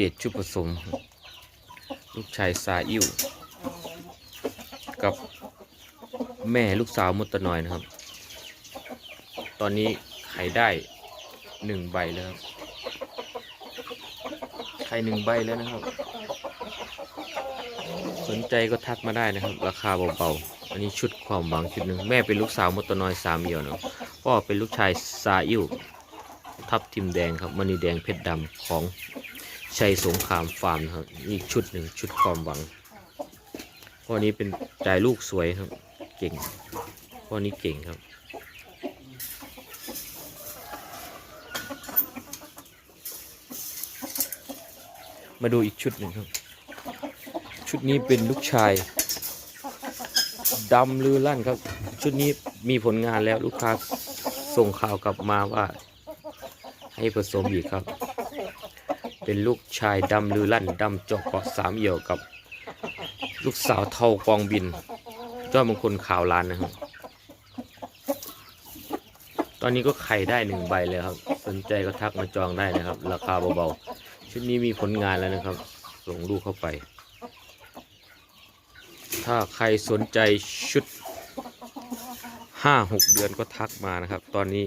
เดตชุดผสม ลูกชายซาอิวกับแม่ลูกสาวมุตนอยนะครับ ตอนนี้ไข่ได้หนึ่งใบแล้ว ไข่หนึ่งใบแล้วนะครับ สนใจก็ทักมาได้นะครับ ราคาเบาๆ อันนี้ชุดความหวังชุดหนึ่งแม่เป็นลูกสาวมุตนอยสามเหี่ยวนะพ่อเป็นลูกชายซาอิวทับทิมแดงครับมณีแดงเพชรดำของ ชัยสงครามฟาร์มนะครับอีกชุดหนึ่งชุดความหวังพ่อนี้เป็นจ่ายลูกสวยครับ เก่งพ่อนี้เก่งครับมาดูอีกชุดหนึ่งครับ ชุดนี้เป็นลูกชายดำลือลั่นครับ ชุดนี้มีผลงานแล้วลูกค้าส่งข่าวกลับมาว่า ให้ผสมอีกครับ เป็นลูกชายดำลือลั่นดำจอกเกาะสามเอี่ยวกับ ลูกสาวเทากองบินเจ้ามงคลข่าวลานนะครับ ตอนนี้ก็ไข่ได้หนึ่งใบเลยครับ สนใจก็ทักมาจองได้นะครับ ราคาเบาๆ ชุดนี้มีผลงานแล้วนะครับ ส่งลูกเข้าไป ถ้าใครสนใจชุดห้าหกเดือนก็ทักมานะครับ ตอนนี้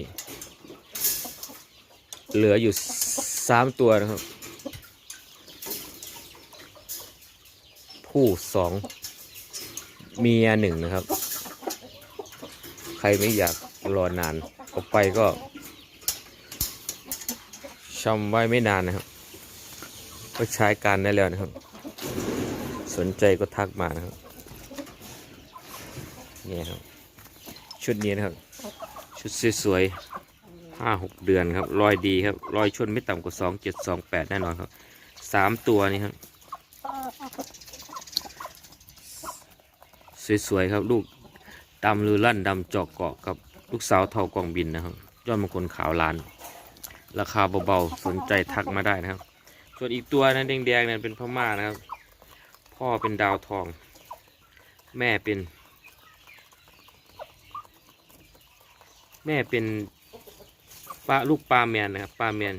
เหลืออยู่สามตัวนะครับ ผู้สองเมียหนึ่งนะครับ ใครไม่อยากรอนานออกไปก็ชำไว้ไม่นานนะครับ ก็ใช้การได้แล้วนะครับ สนใจก็ทักมานะครับนี่ครับ ชุดนี้นะครับ ชุดสวยๆห้าหกเดือนครับรอยดีครับรอยชนไม่ต่ำกว่าสองเจ็ดสองแปดแน่นอนครับสามตัวนี้ครับ สวยๆครับ ลูกดำลือลั่นดำจอกเกาะกับลูกสาวเท่ากองบินนะครับ ยอดมงคลขาวล้าน ราคาเบาๆสนใจทักมาได้นะครับ ส่วนอีกตัวนั้นแดงๆนั้นเป็นพม่านะครับ พ่อเป็นดาวทอง แม่เป็น แม่เป็นปลาลูกปลาแมนนะครับปลาแมน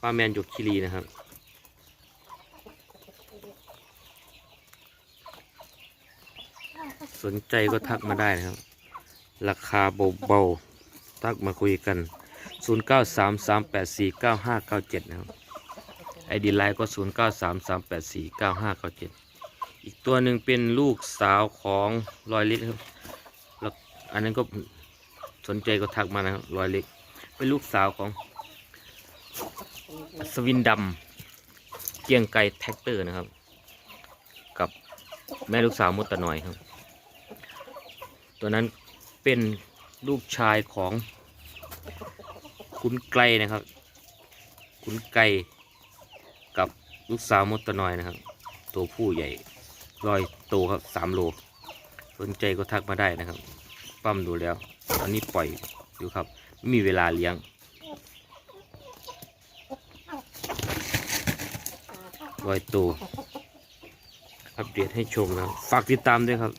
ปลาแมนหยกคิรีนะครับ สนใจก็ทักมาได้นะครับ ราคาเบาๆทักมาคุยกัน 0933849597 นะครับไอดีไลน์ก็ 0933849597 อีกตัวหนึ่งเป็นลูกสาวของรอยล็กครับแล้วอันนั้นก็สนใจก็ทักมานะครับรอยล็กเป็นลูกสาวของอัศวินดำเกียงไกรแท็กเตอร์นะครับ กับแม่ลูกสาวมุตตะนอยครับ ตัวนั้นเป็นลูกชายของคุณไกลนะครับ คุณไกลกับลูกสาวมดตะนอยนะครับ ตัวผู้ใหญ่รอยโตครับสามโล สนใจก็ทักมาได้นะครับ ปั้มดูแล้ว ตอนนี้ปล่อยอยู่ครับ ไม่มีเวลาเลี้ยงรอยโตอัปเดตให้ชมนะฝากติดตามด้วยครับ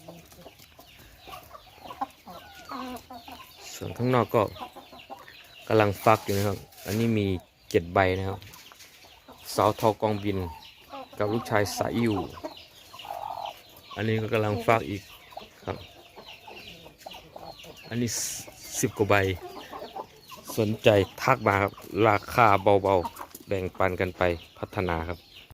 ส่วนข้างนอกก็กำลังฟักอยู่นะครับ อันนี้มีเจ็ดใบนะครับสาวทอกองบินกับลูกชายสายอิวอันนี้ก็กำลังฟักอีกครับ อันนี้สิบกว่าใบ สนใจทักมาครับ ราคาเบาๆ แบ่งปันกันไปพัฒนาครับ